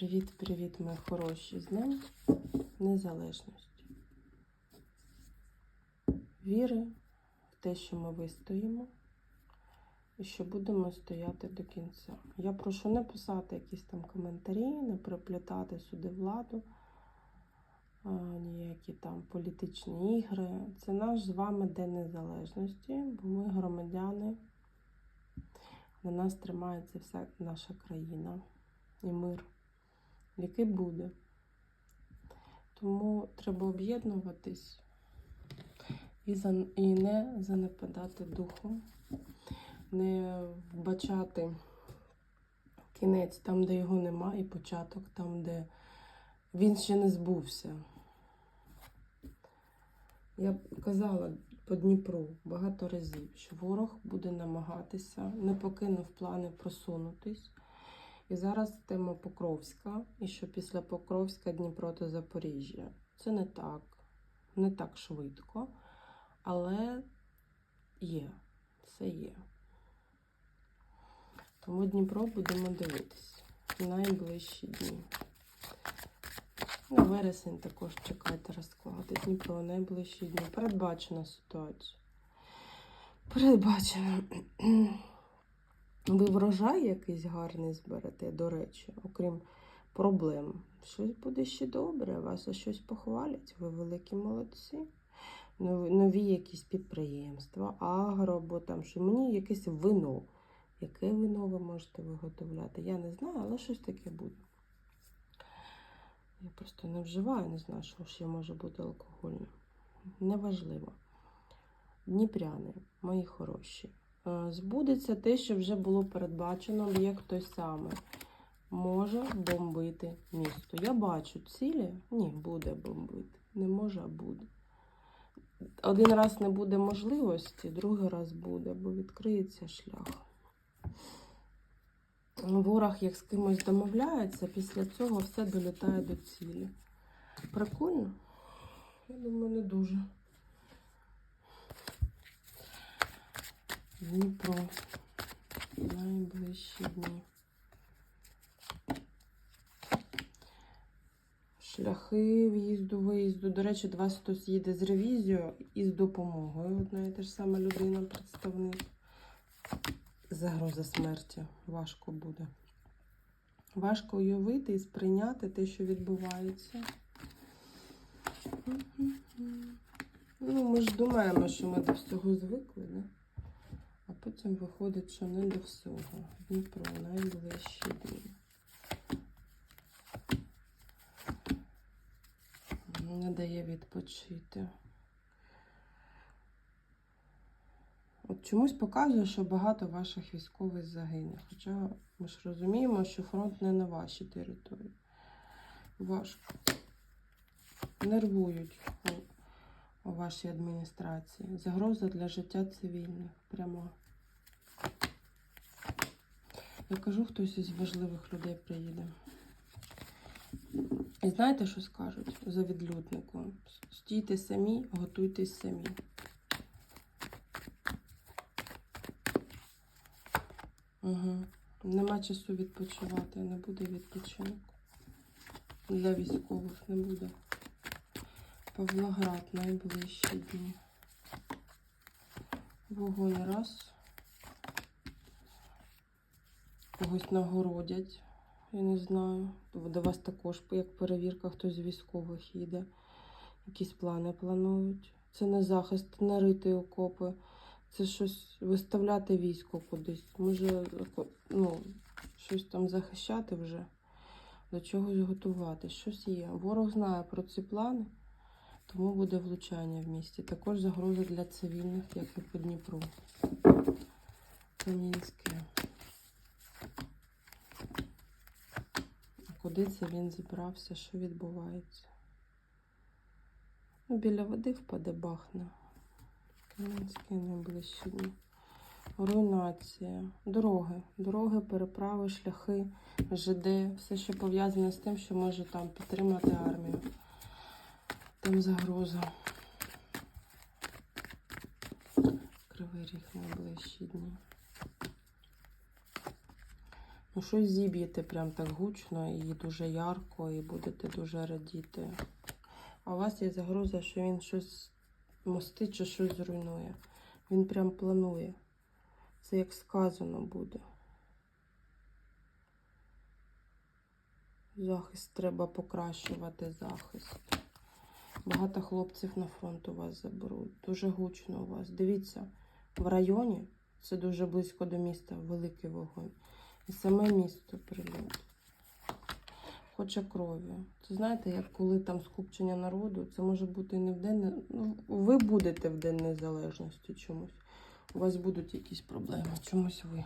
Привіт-привіт, мої хороші, з Днем Незалежності. Віри в те, що ми вистоїмо і що будемо стояти до кінця. Я прошу не писати якісь там коментарі, не приплітати сюди владу, ніякі там політичні ігри. Це наш з вами День Незалежності, бо ми громадяни. На нас тримається вся наша країна і мир, який буде. Тому треба об'єднуватись і, не занепадати духом, не вбачати кінець там, де його нема, і початок там, де він ще не збувся. Я казала по Дніпру багато разів, що ворог буде намагатися, не покинув плани просунутись. І зараз тема Покровська, і що після Покровська Дніпро та Запоріжжя. Це не так, не так швидко, але є, це є. Тому Дніпро будемо дивитись найближчі дні. На вересень також чекайте розклади. Дніпро найближчі дні. Передбачена ситуація. Передбачена. Ви врожай якийсь гарний зберете, до речі, окрім проблем. Щось буде ще добре, вас щось похвалять, ви великі молодці. Нові, нові якісь підприємства, агро, або там що мені якесь вино. Яке вино ви можете виготовляти? Я не знаю, але щось таке буде. Я просто не вживаю, не знаю, що ще може бути алкогольне. Неважливо. Дніпряни, мої хороші. Е, Збудеться те, що вже було передбачено, об'єкт той самий. Може бомбити місто. Я бачу цілі. Ні, буде бомбити. Не може, а буде. Один раз не буде можливості, другий раз буде, бо відкриється шлях. Ворог як з кимось домовляється, після цього все долітає до цілі. Прикольно? Я думаю, не дуже. Дніпро. Найближчі дні. Шляхи в'їзду, виїзду. До речі, до вас хтось їде з ревізією і з допомогою. Одна і та ж сама людина, представник. Загроза смерті. Важко буде. Важко уявити і сприйняти те, що відбувається. Ну, ми ж думаємо, що ми до всього звикли, да? А потім виходить, що не до всього. Дніпро найближчі дні. Не дає відпочити. От чомусь показує, що багато ваших військових загине. Хоча ми ж розуміємо, що фронт не на вашій території. Важко. Нервують у, у вашій адміністрації. Загроза для життя цивільних. Прямо. Я кажу, хтось із важливих людей приїде. І знаєте, що скажуть за відлюдником? Стійте самі, готуйтесь самі. Угу. Нема часу відпочивати, не буде відпочинку. Для військових не буде. Павлоград найближчі дні. Вогонь раз. Когось нагородять. Я не знаю. До вас також, як перевірка, хтось з військових їде. Якісь плани планують. Це не захист, не рити окопи. Це щось виставляти військо кудись. Може, ну, щось там захищати вже, до чогось готувати. Щось є. Ворог знає про ці плани, тому буде влучання в місті. Також загроза для цивільних, як і по Дніпру. Кам'янське. Куди це він зібрався? Що відбувається? Біля води впаде бахне. Кам'янське найближчі дні. Руйнація, дороги, дороги, переправи, шляхи, ЖД, все, що пов'язане з тим, що може там підтримати армію. Там загроза. Кривий ріг найближчі дні. Ну, щось зіб'єте прям так гучно і дуже ярко, і будете дуже радіти. А у вас є загроза, що він щось мостить чи щось зруйнує. Він прям планує. Це як сказано буде. Захист треба покращувати захист. Багато хлопців на фронт у вас заберуть. Дуже гучно у вас. Дивіться, в районі це дуже близько до міста, великий вогонь. І саме місто прильот. Хоче крові. Це знаєте, як коли там скупчення народу, це може бути не в день. Ну, ви будете в День Незалежності чомусь. У вас будуть якісь проблеми, чомусь ви.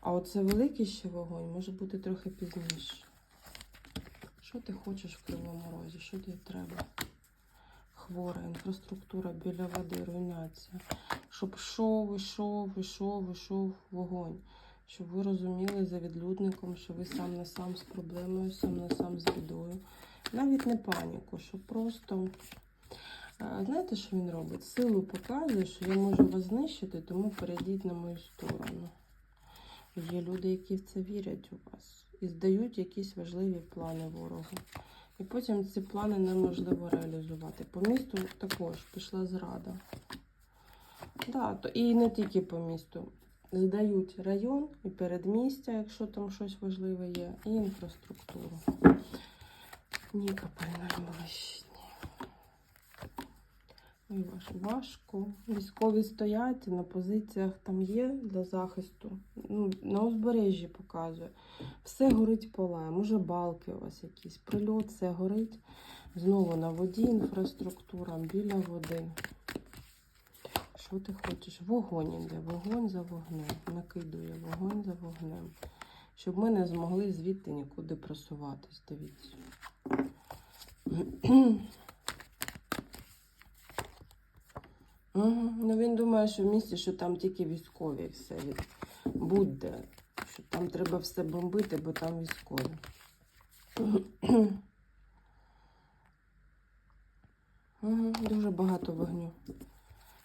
А оце великий ще вогонь може бути трохи пізніше. Що ти хочеш в Кривому Розі? Що тобі треба? Хвора, інфраструктура біля води, руйнація. Щоб йшов, ішов, ішов, ішов вогонь. Щоб ви розуміли за відлюдником, що ви сам на сам з проблемою, сам на сам з бідою. Навіть не паніку, що просто. Знаєте, що він робить? Силу показує, що я можу вас знищити, тому перейдіть на мою сторону. Є люди, які в це вірять у вас і здають якісь важливі плани ворогу. І потім ці плани неможливо реалізувати. По місту також пішла зрада. Да, то і не тільки по місту. Здають район і передмістя, якщо там щось важливе є, і інфраструктуру. Найближчі дні. Ой, важко. Військові стоять на позиціях там є для захисту. Ну, на узбережжі показує. Все горить палає. Може, балки у вас якісь. Прильот, все горить. Знову на воді інфраструктура, біля води. Що ти хочеш? Вогонь іде, вогонь за вогнем. Накидує вогонь за вогнем. Щоб ми не змогли звідти нікуди просуватись. Дивіться. Ну він думає, що в місті, що там тільки військові все будь-де. Що там треба все бомбити, бо там військові. Дуже багато вогню.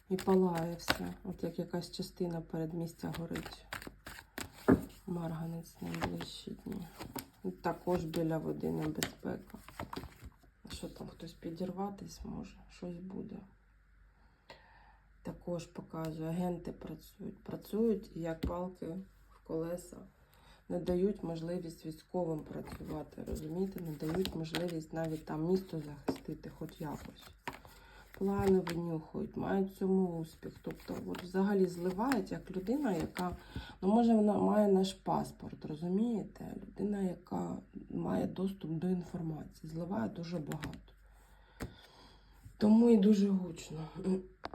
І палає все. От як якась частина передмістя горить. Марганець найближчі дні. Також біля води небезпека. Що там хтось підірватись може, щось буде. Також показує, агенти працюють. Працюють як палки в колеса. Не дають можливість військовим працювати, розумієте? Не дають можливість навіть там місто захистити, хоч якось. Плани винюхують, мають в цьому успіх. Тобто, от взагалі зливають як людина, яка, ну може, вона має наш паспорт, розумієте? Людина, яка має доступ до інформації, зливає дуже багато. Тому і дуже гучно.